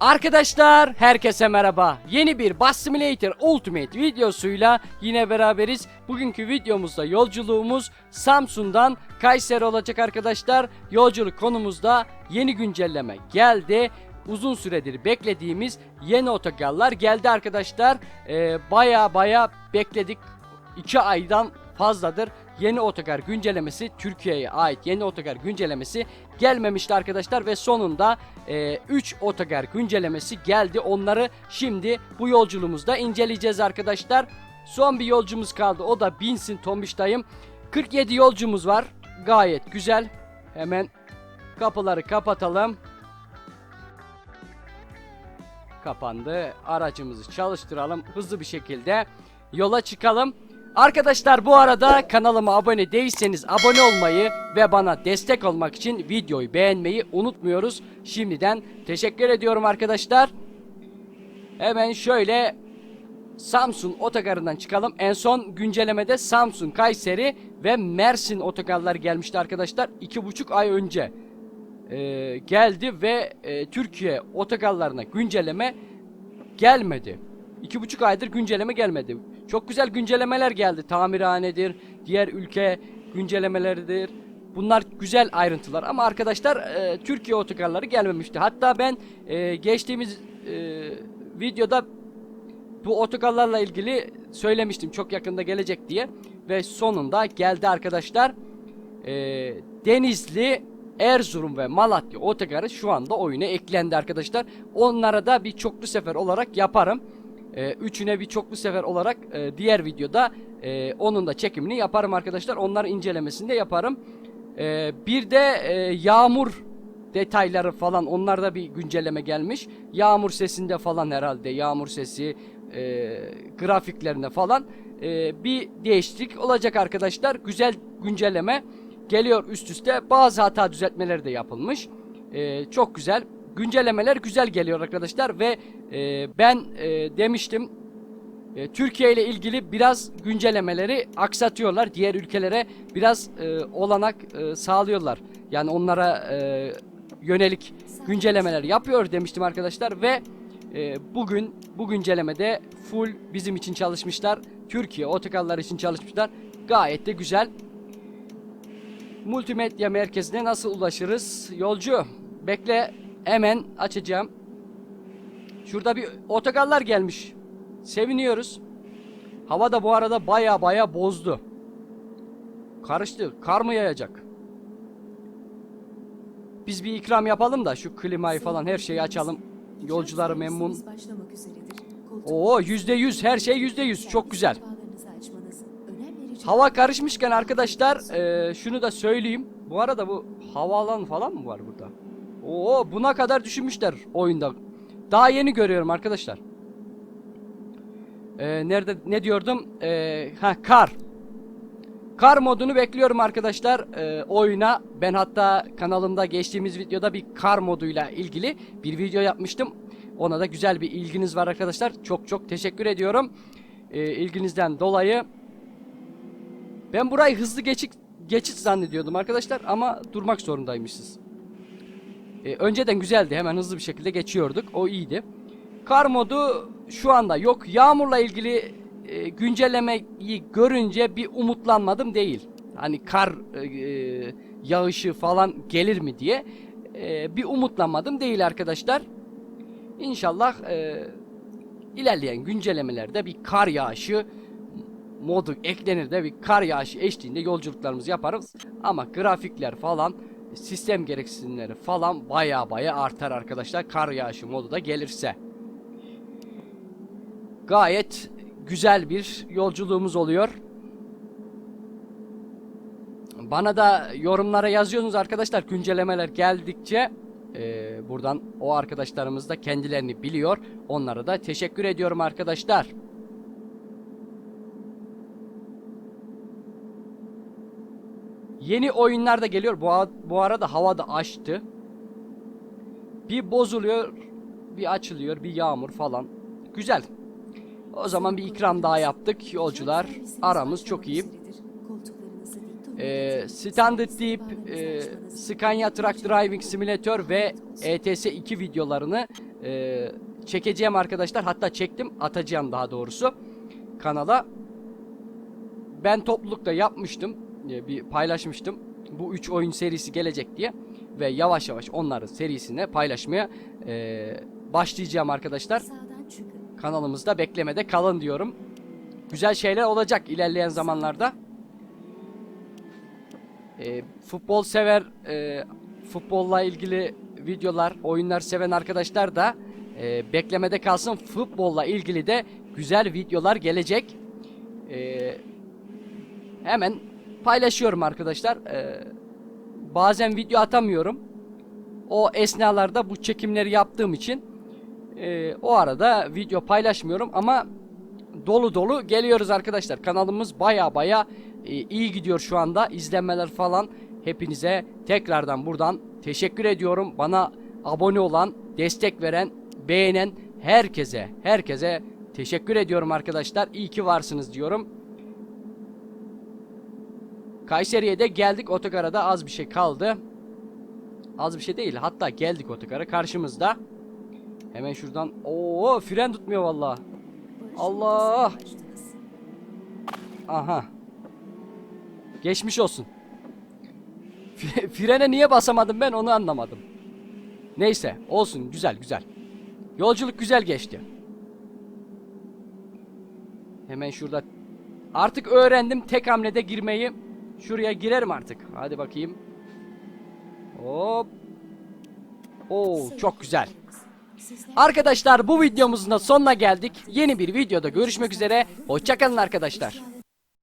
Arkadaşlar herkese merhaba. Yeni bir Bus Simulator Ultimate videosuyla yine beraberiz. Bugünkü videomuzda yolculuğumuz Samsun'dan Kayseri olacak arkadaşlar. Yolculuk konumuzda yeni güncelleme geldi. Uzun süredir beklediğimiz yeni otogarlar geldi arkadaşlar. Ee, baya baya bekledik. 2 aydan fazladır yeni otogar güncellemesi Türkiye'ye ait yeni otogar güncellemesi gelmemişti arkadaşlar ve sonunda 3 otogar güncellemesi geldi. Onları şimdi bu yolculuğumuzda inceleyeceğiz arkadaşlar. Son bir yolcumuz kaldı. O da binsin Tomiş dayım. 47 yolcumuz var. Gayet güzel. Hemen kapıları kapatalım. Kapandı. Aracımızı çalıştıralım. Hızlı bir şekilde yola çıkalım. Arkadaşlar bu arada kanalıma abone değilseniz abone olmayı ve bana destek olmak için videoyu beğenmeyi unutmuyoruz. Şimdiden teşekkür ediyorum arkadaşlar. Hemen şöyle Samsun otogarından çıkalım. En son güncellemede Samsun, Kayseri ve Mersin otogarlar gelmişti arkadaşlar. iki buçuk ay önce e, geldi ve e, Türkiye otogarlarına güncelleme gelmedi. İki buçuk aydır güncelleme gelmedi. Çok güzel güncellemeler geldi. Tamirhanedir, diğer ülke güncellemeleridir. Bunlar güzel ayrıntılar ama arkadaşlar e, Türkiye otogarları gelmemişti. Hatta ben e, geçtiğimiz e, videoda bu otogarlarla ilgili söylemiştim çok yakında gelecek diye ve sonunda geldi arkadaşlar. E, Denizli, Erzurum ve Malatya otogarı şu anda oyuna eklendi arkadaşlar. Onlara da bir çoklu sefer olarak yaparım. E, üçüne bir çoklu sefer olarak e, diğer videoda e, onun da çekimini yaparım arkadaşlar. Onların incelemesini de yaparım. E, bir de e, yağmur detayları falan onlarda bir güncelleme gelmiş. Yağmur sesinde falan herhalde yağmur sesi e, grafiklerinde falan e, bir değişiklik olacak arkadaşlar. Güzel güncelleme geliyor üst üste. Bazı hata düzeltmeleri de yapılmış. E, çok güzel. Güncellemeler güzel geliyor arkadaşlar ve e, ben e, demiştim e, Türkiye ile ilgili biraz güncellemeleri aksatıyorlar. Diğer ülkelere biraz e, olanak e, sağlıyorlar. Yani onlara e, yönelik güncellemeler yapıyor demiştim arkadaşlar ve e, bugün bu güncellemede full bizim için çalışmışlar. Türkiye otogarlar için çalışmışlar. Gayet de güzel. Multimedya merkezine nasıl ulaşırız? Yolcu bekle hemen açacağım. Şurada bir otogarlar gelmiş. Seviniyoruz. Hava da bu arada baya baya bozdu. Karıştı. Kar mı yağacak? Biz bir ikram yapalım da şu klimayı falan her şeyi açalım. Yolcuları memnun. Oo yüzde yüz her şey yüzde yüz çok güzel. Hava karışmışken arkadaşlar eee, şunu da söyleyeyim. Bu arada bu havaalanı falan mı var burada? Oo buna kadar düşünmüşler oyunda. Daha yeni görüyorum arkadaşlar. Eee, nerede ne diyordum? Eee ha kar. Kar modunu bekliyorum arkadaşlar eee, oyuna. Ben hatta kanalımda geçtiğimiz videoda bir kar moduyla ilgili bir video yapmıştım. Ona da güzel bir ilginiz var arkadaşlar. Çok çok teşekkür ediyorum. Eee, ilginizden dolayı. Ben burayı hızlı geçit geçit zannediyordum arkadaşlar ama durmak zorundaymışız. Ee, önceden güzeldi hemen hızlı bir şekilde geçiyorduk o iyiydi. Kar modu şu anda yok. Yağmurla ilgili e, güncellemeyi görünce bir umutlanmadım değil. Hani kar e, e, yağışı falan gelir mi diye e, bir umutlanmadım değil arkadaşlar. İnşallah e, ilerleyen güncellemelerde bir kar yağışı modu eklenir de bir kar yağışı eşliğinde yolculuklarımızı yaparız. Ama grafikler falan sistem gereksinimleri falan baya baya artar arkadaşlar kar yağışı modu da gelirse. Gayet güzel bir yolculuğumuz oluyor. Bana da yorumlara yazıyorsunuz arkadaşlar güncellemeler geldikçe eee, buradan o arkadaşlarımız da kendilerini biliyor. Onlara da teşekkür ediyorum arkadaşlar. Yeni oyunlar da geliyor. Bu, bu arada hava da açtı. Bir bozuluyor, bir açılıyor, bir yağmur falan. Güzel. O zaman bir ikram daha yaptık. Yolcular aramız çok iyi. Ee, Standard Deep, e, Scania Truck Driving Simulator ve ETS 2 videolarını e, çekeceğim arkadaşlar. Hatta çektim atacağım daha doğrusu kanala. Ben toplulukta yapmıştım. E, bir paylaşmıştım. Bu 3 oyun serisi gelecek diye. Ve yavaş yavaş onların serisine paylaşmaya e, başlayacağım arkadaşlar. Kanalımızda beklemede kalın diyorum. Güzel şeyler olacak ilerleyen zamanlarda. E, futbol sever, e, futbolla ilgili videolar, oyunlar seven arkadaşlar da e, beklemede kalsın. Futbolla ilgili de güzel videolar gelecek. E, hemen paylaşıyorum arkadaşlar. E, bazen video atamıyorum. O esnalarda bu çekimleri yaptığım için e, o arada video paylaşmıyorum ama dolu dolu geliyoruz arkadaşlar. Kanalımız baya baya e, iyi gidiyor şu anda. İzlenmeler falan hepinize tekrardan buradan teşekkür ediyorum. Bana abone olan, destek veren, beğenen herkese, herkese teşekkür ediyorum arkadaşlar. İyi ki varsınız diyorum. Kayseri'ye de geldik. Otogara da az bir şey kaldı. Az bir şey değil. Hatta geldik otogara. Karşımızda. Hemen şuradan. Oo fren tutmuyor. Barış'ın Allah! Aha. Geçmiş olsun. Frene niye basamadım ben onu anlamadım. Neyse olsun güzel güzel. Yolculuk güzel geçti. Hemen şurada artık öğrendim tek hamlede girmeyi. Şuraya girerim artık. Hadi bakayım. Hop. Oo çok güzel. Arkadaşlar bu videomuzun da sonuna geldik. Yeni bir videoda görüşmek üzere. Hoşçakalın arkadaşlar.